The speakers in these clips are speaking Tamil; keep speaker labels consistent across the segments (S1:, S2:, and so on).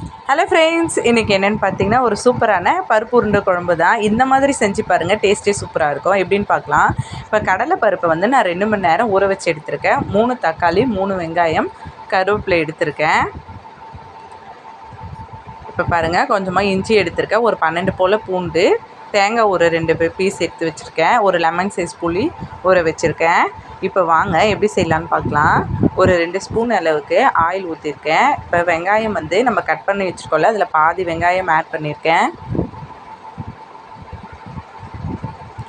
S1: ஹலோ ஃப்ரெண்ட்ஸ் இன்றைக்கி என்னென்னு பார்த்தீங்கன்னா ஒரு சூப்பரான பருப்பு உருண்டை குழம்பு தான். இந்த மாதிரி செஞ்சு பாருங்கள் டேஸ்ட்டே சூப்பராக இருக்கும். எப்படின்னு பார்க்கலாம் இப்போ கடலை பருப்பை வந்து நான் ரெண்டு மணி நேரம் ஊற வச்சு எடுத்திருக்கேன். மூணு தக்காளி மூணு வெங்காயம் கருவேப்பிலை எடுத்திருக்கேன். இப்போ பாருங்கள் கொஞ்சமாக இஞ்சி எடுத்திருக்கேன். ஒரு பன்னெண்டு போல் பூண்டு. தேங்காய் ஒரு ரெண்டு பீஸ் எடுத்து வச்சுருக்கேன். ஒரு லெமன் சைஸ் புளி ஊற வச்சுருக்கேன். இப்போ வாங்க எப்படி செய்யலான்னு பார்க்கலாம் ஒரு ரெண்டு ஸ்பூன் அளவுக்கு ஆயில் ஊற்றிருக்கேன் இப்போ வெங்காயம் வந்து நம்ம கட் பண்ணி வச்சுருக்கோம்ல அதில் பாதி வெங்காயம் ஆட் பண்ணியிருக்கேன்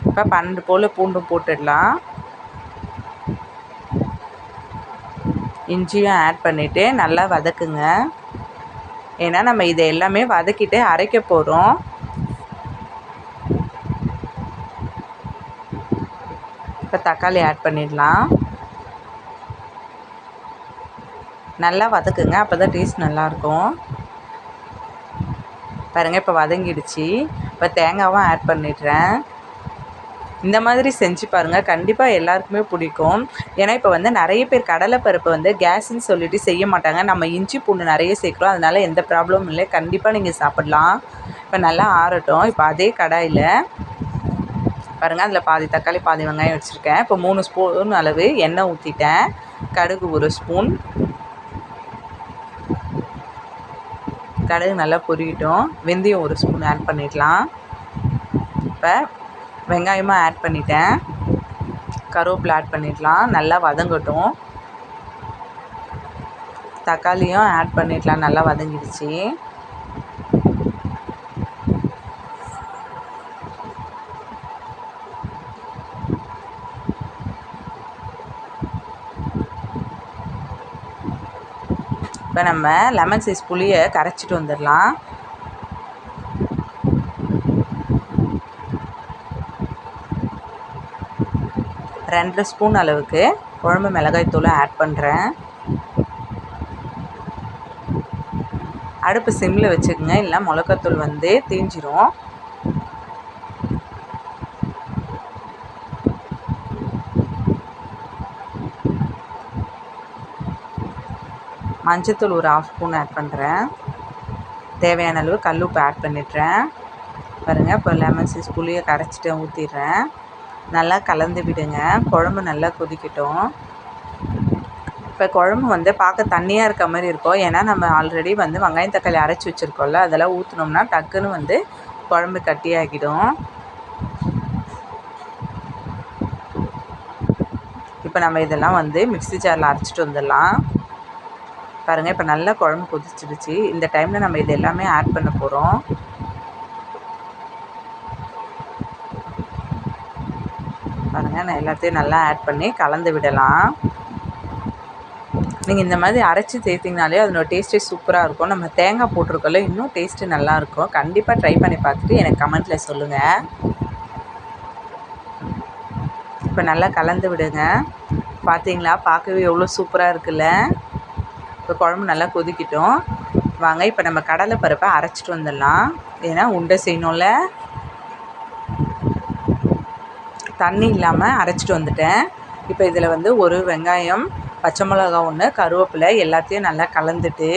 S1: இப்போ பன்னெண்டு போல் பூண்டும் போட்டுடலாம். இஞ்சியும் ஆட் பண்ணிவிட்டு நல்லா வதக்குங்க. ஏன்னா நம்ம இதை எல்லாமே வதக்கிட்டு அரைக்க போகிறோம் இப்போ தக்காளி ஆட் பண்ணிடலாம். நல்லா வதக்குங்க. அப்போ தான் டேஸ்ட் நல்லாயிருக்கும். பாருங்கள் இப்போ வதங்கிடுச்சு. இப்போ தேங்காவும் ஆட் பண்ணிடுறேன். இந்த மாதிரி செஞ்சு பாருங்கள் கண்டிப்பாக எல்லாருக்குமே பிடிக்கும். ஏன்னா இப்போ வந்து நிறைய பேர் கடலைப்பருப்பு வந்து கேஸுன்னு சொல்லிட்டு செய்ய மாட்டாங்க. நம்ம இஞ்சி பூண்டு நிறைய சேர்க்குறோம். அதனால் எந்த ப்ராப்ளமும் இல்லை. கண்டிப்பாக நீங்கள் சாப்பிட்லாம். இப்போ நல்லா ஆறட்டும். இப்போ அதே கடாயில் பாருங்கள் அதில் பாதி தக்காளி பாதி வெங்காயம் வச்சுருக்கேன். இப்போ மூணு ஸ்பூன் அளவு எண்ணெய் ஊற்றிட்டேன் கடுகு ஒரு ஸ்பூன். கடுகு நல்லா பொரியட்டும் வெந்தயம் ஒரு ஸ்பூன் ஆட் பண்ணிடலாம். இப்போ வெங்காயமாக ஆட் பண்ணிட்டேன். கருவேப்பிலை ஆட் பண்ணிடலாம். நல்லா வதங்கட்டும். தக்காளியும் ஆட் பண்ணிடலாம். நல்லா வதங்கிடுச்சு. இப்போ நம்ம லெமன் சைஸ் புளியை கரைச்சிட்டு வந்துடலாம். ரெண்டு ஸ்பூன் அளவுக்கு குழம்பு மிளகாய் தூளை ஆட் பண்ணுறேன் அடுப்பு சிம்மில் வச்சுக்கோங்க இல்லை மிளகாத்தூள் வந்து தீஞ்சிரும். மஞ்சத்தூள் ஒரு ஆஃப் ஸ்பூன் ஆட் பண்ணுறேன் தேவையான அளவு கல் உப்பு ஆட் பண்ணிடுறேன். பாருங்கள் இப்போ லெமன் சீஸ் புளியை கரைச்சிட்டு ஊற்றிடுறேன் நல்லா கலந்து விடுங்க. குழம்பு நல்லா கொதிக்கட்டும். இப்போ குழம்பு வந்து பார்க்க தண்ணியாக இருக்க மாதிரி இருக்கும். ஏன்னா நம்ம ஆல்ரெடி வந்து வெங்காயம் தக்காளி அரைச்சி வச்சுருக்கோம்ல அதெல்லாம் ஊற்றினோம்னா டக்குன்னு வந்து குழம்பு கட்டியாகிடும் இப்போ நம்ம இதெல்லாம் வந்து மிக்சி ஜாரில் அரைச்சிட்டு வந்துடலாம். பாருங்கள் இப்போ நல்லா குழம்பு கொதிச்சிடுச்சு. இந்த டைமில் நம்ம இது எல்லாமே ஆட் பண்ண போகிறோம் பாருங்கள் நான் எல்லாத்தையும் நல்லா ஆட் பண்ணி கலந்து விடலாம். நீங்கள் இந்த மாதிரி அரைச்சி சேர்த்திங்கனாலே அதனோட டேஸ்ட்டே சூப்பராக இருக்கும். நம்ம தேங்காய் போட்டிருக்கோம்ல இன்னும் டேஸ்ட்டு நல்லாயிருக்கும் கண்டிப்பாக ட்ரை பண்ணி பார்த்துட்டு எனக்கு கமெண்ட்டில் சொல்லுங்கள் இப்போ நல்லா கலந்து விடுங்க. பார்த்தீங்களா பார்க்கவே எவ்வளோ சூப்பராக இருக்குல்ல? இப்போ குழம்பு நல்லா கொதிக்கிட்டோம். வாங்க இப்போ நம்ம கடலை பருப்பை அரைச்சிட்டு வந்துடலாம். ஏன்னா உண்டை செய்யணும்ல. தண்ணி இல்லாமல் அரைச்சிட்டு வந்துட்டேன். இப்போ இதில் வந்து ஒரு வெங்காயம் பச்சை மிளகா ஒன்று கருவேப்பிலை எல்லாத்தையும் நல்லா கலந்துட்டு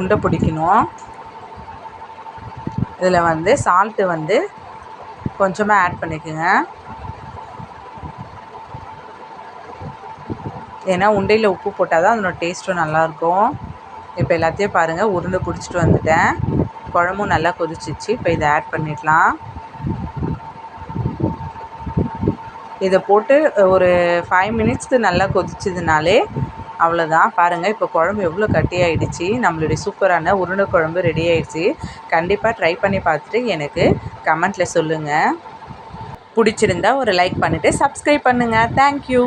S1: உண்டை பிடிக்கணும். இதில் வந்து சால்ட்டு வந்து கொஞ்சமாக ஆட் பண்ணிக்கோங்க. ஏன்னா உண்டையில் உப்பு போட்டால் தான் அதனோட டேஸ்ட்டும் நல்லாயிருக்கும். இப்போ எல்லாத்தையும் பாருங்கள் உருண்டை பிடிச்சிட்டு வந்துட்டேன். குழம்பும் நல்லா கொதிச்சிச்சு. இப்போ இதை ஆட் பண்ணிடலாம். இதை போட்டு ஒரு ஃபைவ் மினிட்ஸ்க்கு நல்லா கொதிச்சதுனாலே அவ்வளோதான் பாருங்கள் இப்போ குழம்பு எவ்வளோ கட்டி ஆகிடுச்சி நம்மளுடைய சூப்பரான உருண்டை குழம்பு ரெடி ஆகிடுச்சி கண்டிப்பாக ட்ரை பண்ணி பார்த்துட்டு எனக்கு கமெண்ட்டில் சொல்லுங்கள் பிடிச்சிருந்தா ஒரு லைக் பண்ணிவிட்டு சப்ஸ்கிரைப் பண்ணுங்கள் தேங்க்யூ